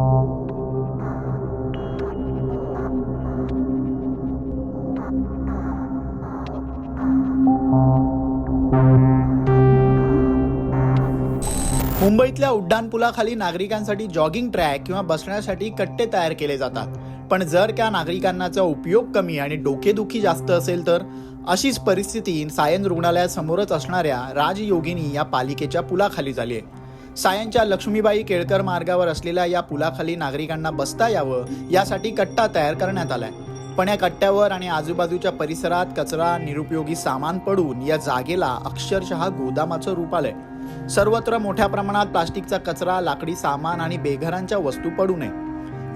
मुंबईतल्या उड्डाणपुलाखाली नागरिकांसाठी jogging track किंवा बसण्यासाठी कट्टे तयार केले जातात. पण जर त्या नागरिकांनाचा उपयोग कमी आणि डोकेदुखी जास्त असेल तर अशीच परिस्थिती सायन रुग्णालयासमोरच असणाऱ्या राजयोगिनी या पालिकेच्या पुलाखाली झाली आहे. सायनच्या लक्ष्मीबाई केळकर मार्गावर असलेल्या या पुलाखाली नागरिकांना बसता यावं यासाठी कट्टा तयार करण्यात आलाय. पण या कट्ट्यावर आणि आजूबाजूच्या परिसरात कचरा निरुपयोगी सामान पडून या जागेला अक्षरशः गोदामाचं रूप आलंय. सर्वत्र मोठ्या प्रमाणात प्लास्टिकचा कचरा लाकडी सामान आणि बेघरांच्या वस्तू पडू नये.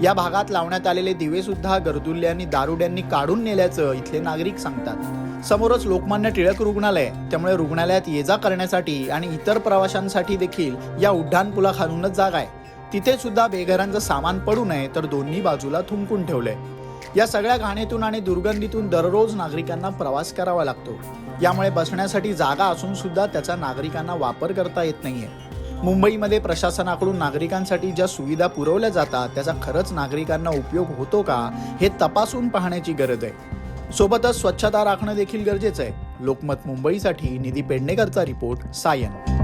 या भागात लावण्यात आलेले दिवे सुद्धा गरजुल्ल्यांनी दारुड्यांनी काढून नेल्याचं इथले नागरिक सांगतात. समोरच लोकमान्य टिळक रुग्णालय त्यामुळे रुग्णालयात ये जा करण्यासाठी आणि इतर प्रवाशांसाठी देखील या उड्डाणपुलाखालूनच खालूनच जागा आहे. तिथे सुद्धा बेघरांचं सामान पडू नये तर दोन्ही बाजूला थुंकून ठेवलंय या सगळ्या घाणीतून आणि दुर्गंधीतून दररोज नागरिकांना प्रवास करावा लागतो. यामुळे बसण्यासाठी जागा असून सुद्धा त्याचा नागरिकांना वापर करता येत नाहीये. मुंबईमध्ये प्रशासनाकडून नागरिकांसाठी ज्या सुविधा पुरवल्या जातात त्याचा खरंच नागरिकांना उपयोग होतो का हे तपासून पाहण्याची गरज आहे. सोबतच स्वच्छता राखणं देखील गरजेचं आहे. लोकमत मुंबईसाठी निधी पेडणेकरचा रिपोर्ट सायन.